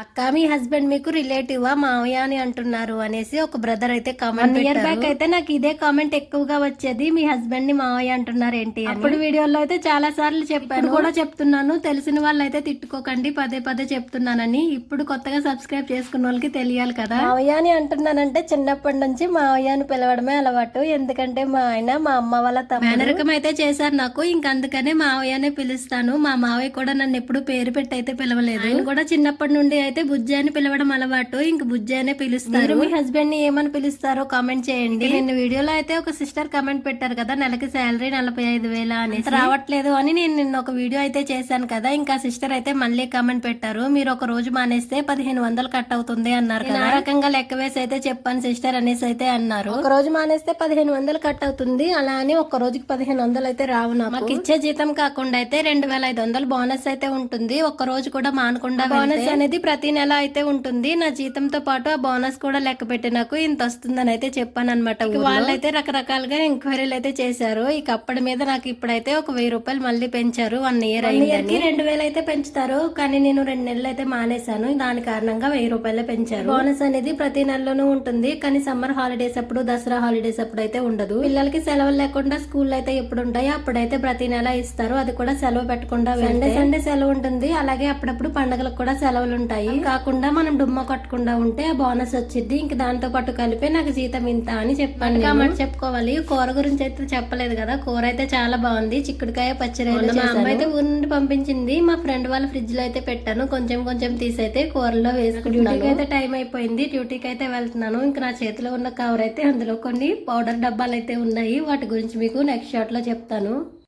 అక్క మీ హస్బెండ్ మీకు రిలేటివ్ మావయ్య అని అంటున్నారు అనేసి ఒక బ్రదర్ అయితే కామెంట్ ఇయర్ బ్యాక్ అయితే నాకు ఇదే కామెంట్ ఎక్కువగా వచ్చేది మీ హస్బెండ్ని మావయ్య అంటున్నారు ఏంటి. అప్పుడు వీడియోలో అయితే చాలా సార్లు చెప్పాను. కూడా చెప్తున్నాను తెలిసిన వాళ్ళు అయితే తిట్టుకోకండి పదే పదే చెప్తున్నానని. ఇప్పుడు కొత్తగా సబ్స్క్రైబ్ చేసుకున్న వాళ్ళకి తెలియాలి కదా. మావయ్య అని అంటున్నానంటే చిన్నప్పటి నుంచి మావయ్య అని పిలవడమే అలవాటు. ఎందుకంటే మా ఆయన మా అమ్మ వాళ్ళ మేనరకం అయితే చేశారు నాకు. ఇంక అందుకనే మావయ్యనే పిలుస్తాను. మా మావయ్య కూడా నన్ను ఎప్పుడు పేరు పెట్టి అయితే పిలవలేదు. కూడా చిన్నప్పటి నుండి అయితే బుజ్జి అని పిలవడం అలవాటు. ఇంక బుజ్జి అనే పిలుస్తారు. మీ హస్బెండ్ని ఏమని పిలుస్తారో కామెంట్ చేయండి. నేను వీడియోలో అయితే ఒక సిస్టర్ కామెంట్ పెట్టారు కదా నెలకి శాలరీ నలభై ఐదు వేల అని రావట్లేదు అని నేను నిన్న ఒక వీడియో అయితే చేశాను కదా ఇంకా సిస్టర్ అయితే మళ్ళీ కామెంట్ పెట్టారు. మీరు ఒక రోజు మానేస్తే పదిహేను వందలు కట్ అవుతుంది అన్నారు కదా. ఆ రకంగా లెక్క వేసి అయితే చెప్పాను సిస్టర్ అనేసి అయితే అన్నారు. ఒక రోజు మానేస్తే పదిహేను వందలు కట్ అవుతుంది. అలా అని ఒక రోజుకి పదిహేను వందలు అయితే రావు నాకు. మాకు ఇచ్చే జీతం కాకుండా అయితే రెండు వేల ఐదు వందలు బోనస్ అయితే ఉంటుంది. ఒక్క రోజు కూడా మానకుండా బోనస్ అనేది ప్రతి నెల అయితే ఉంటుంది. నా జీతంతో పాటు ఆ బోనస్ కూడా లెక్క పెట్టి నాకు ఇంత వస్తుందని అయితే చెప్పాను అనమాట వాళ్ళైతే రకరకాలుగా ఎంక్వైరీలు అయితే చేశారు. ఇక అప్పటి మీద నాకు ఇప్పుడైతే ఒక వెయ్యి రూపాయలు మళ్ళీ పెంచారు. వన్ ఇయర్ అయింది రెండు వేలు అయితే పెంచుతారు. కానీ నేను రెండు నెలలు అయితే మానేశాను. దాని కారణంగా వెయ్యి రూపాయలే పెంచారు. బోనస్ అనేది ప్రతి నెలలోనూ ఉంటుంది. కానీ సమ్మర్ హాలిడేస్ అప్పుడు దసరా హాలిడేస్ అప్పుడు అయితే ఉండదు. పిల్లలకి సెలవులు లేకుండా స్కూల్ అయితే ఎప్పుడు ఉంటాయో? అప్పుడైతే ప్రతి నెల ఇస్తారు. అది కూడా సెలవు పెట్టకుండా సండే సండే సెలవు ఉంటుంది. అలాగే అప్పుడప్పుడు పండగలకు కూడా సెలవులు ఉంటాయి. కాకుండా మనం డుమ్మ కొట్టకుండా ఉంటే ఆ బోనస్ వచ్చింది ఇంక దాంతో పాటు కలిపి నాకు జీతం ఇంత అని చెప్పాను కాబట్టి చెప్పుకోవాలి. కూర గురించి అయితే చెప్పలేదు కదా. కూర అయితే చాలా బాగుంది. చిక్కుడుకాయ పచ్చడి అయితే మా అమ్మ అయితే ఊరి నుండి పంపించింది. మా ఫ్రెండ్ వాళ్ళ ఫ్రిడ్జ్లో అయితే పెట్టాను. కొంచెం కొంచెం తీసి అయితే కూరలో వేసుకుంటున్నాను. డ్యూటీకి అయితే టైం అయిపోయింది. డ్యూటీకి అయితే వెళ్తున్నాను. ఇంకా నా చేతిలో ఉన్న కవర్ అయితే అందులో కొన్ని పౌడర్ డబ్బాలు అయితే ఉన్నాయి. వాటి గురించి మీకు నెక్స్ట్ షాట్లో చెప్తాను.